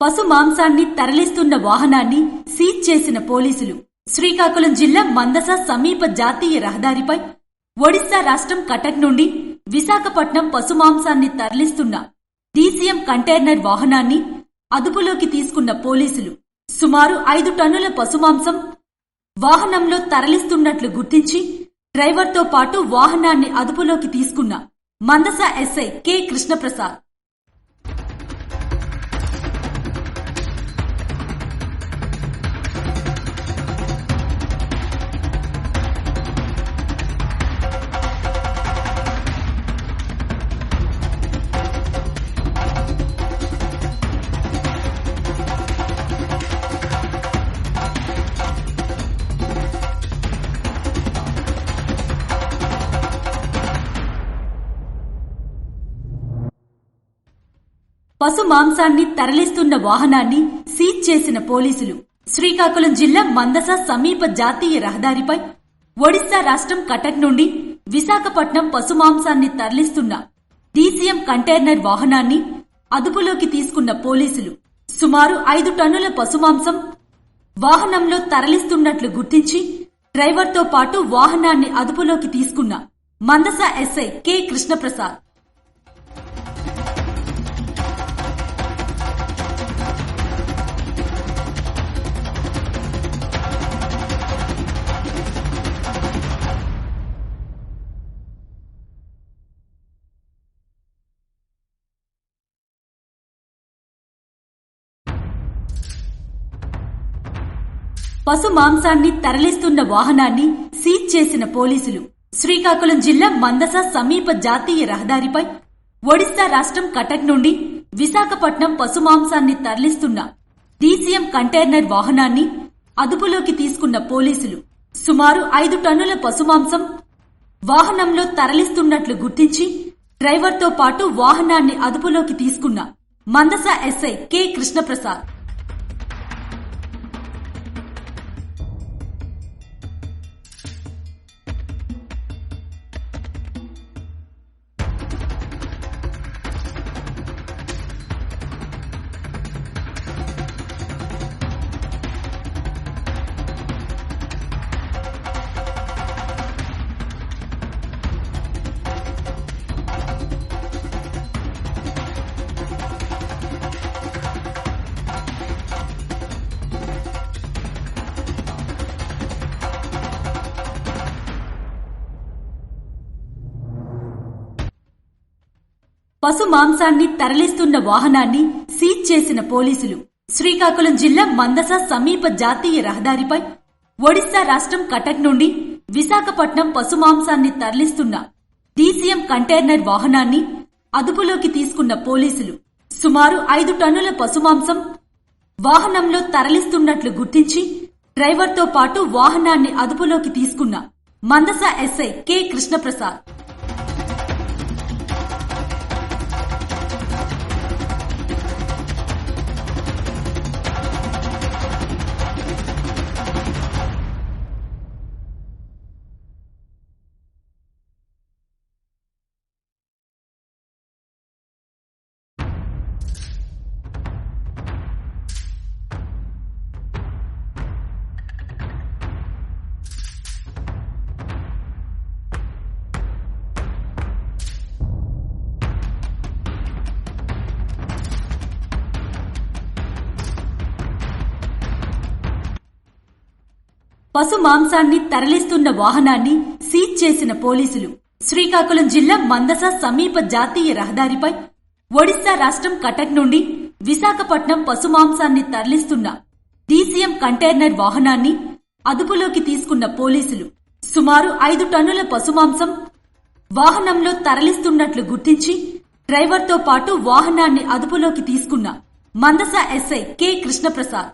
పశు మాంసాన్ని తరలిస్తున్న వాహనాన్ని సీజ్ చేసిన పోలీసులు శ్రీకాకుళం జిల్లా మందస సమీప జాతీయ రహదారిపై ఒడిశా రాష్ట్రం కటక్ నుండి విశాఖపట్నం పశు మాంసాన్ని తరలిస్తున్న డీసీఎం కంటైనర్ వాహనాన్ని అదుపులోకి తీసుకున్న పోలీసులు సుమారు ఐదు టన్నుల పశుమాంసం వాహనంలో తరలిస్తున్నట్లు గుర్తించి డ్రైవర్తో పాటు వాహనాన్ని అదుపులోకి తీసుకున్న మందస ఎస్ఐ కె కృష్ణప్రసాద్. పశు మాంసాన్ని తరలిస్తున్న వాహనాన్ని సీజ్ చేసిన పోలీసులు శ్రీకాకుళం జిల్లా మందస సమీప జాతీయ రహదారిపై ఒడిశా రాష్ట్రం కటక్ నుండి విశాఖపట్నం పశు మాంసాన్ని తరలిస్తున్న డీసీఎం కంటైనర్ వాహనాన్ని అదుపులోకి తీసుకున్న పోలీసులు సుమారు ఐదు టన్నుల పశుమాంసం వాహనంలో తరలిస్తున్నట్లు గుర్తించి డ్రైవర్తో పాటు వాహనాన్ని అదుపులోకి తీసుకున్న మందస ఎస్ఐ కె కృష్ణప్రసాద్. పశు మాంసాన్ని తరలిస్తున్న వాహనాన్ని సీజ్ చేసిన పోలీసులు. శ్రీకాకుళం జిల్లా మందస సమీప జాతీయ రహదారిపై ఒడిశా రాష్ట్రం కటక్ నుండి విశాఖపట్నం పశు మాంసాన్ని తరలిస్తున్న డీసీఎం కంటైనర్ వాహనాన్ని అదుపులోకి తీసుకున్న పోలీసులు సుమారు ఐదు టన్నుల పశుమాంసం వాహనంలో తరలిస్తున్నట్లు గుర్తించి డ్రైవర్తో పాటు వాహనాన్ని అదుపులోకి తీసుకున్న మందస ఎస్ఐ కె కృష్ణప్రసాద్. పశు మాంసాన్ని తరలిస్తున్న వాహనాన్ని సీజ్ చేసిన పోలీసులు. శ్రీకాకుళం జిల్లా మందస సమీప జాతీయ రహదారిపై ఒడిశా రాష్ట్రం కటక్ నుండి విశాఖపట్నం పశు మాంసాన్ని తరలిస్తున్న డీసీఎం కంటైనర్ వాహనాన్ని అదుపులోకి తీసుకున్న పోలీసులు. సుమారు ఐదు టన్నుల పశుమాంసం వాహనంలో తరలిస్తున్నట్లు గుర్తించి డ్రైవర్తో పాటు వాహనాన్ని అదుపులోకి తీసుకున్న మందస ఎస్ఐ కె కృష్ణప్రసాద్. పశు మాంసాన్ని తరలిస్తున్న వాహనాన్ని సీజ్ చేసిన పోలీసులు. శ్రీకాకుళం జిల్లా మందస సమీప జాతీయ రహదారిపై ఒడిశా రాష్ట్రం కటక్ నుండి విశాఖపట్నం పశు మాంసాన్ని తరలిస్తున్న డీసీఎం కంటైనర్ వాహనాన్ని అదుపులోకి తీసుకున్న పోలీసులు. సుమారు ఐదు టన్నుల పశుమాంసం వాహనంలో తరలిస్తున్నట్లు గుర్తించి డ్రైవర్తో పాటు వాహనాన్ని అదుపులోకి తీసుకున్న మందస ఎస్ఐ కె కృష్ణప్రసాద్.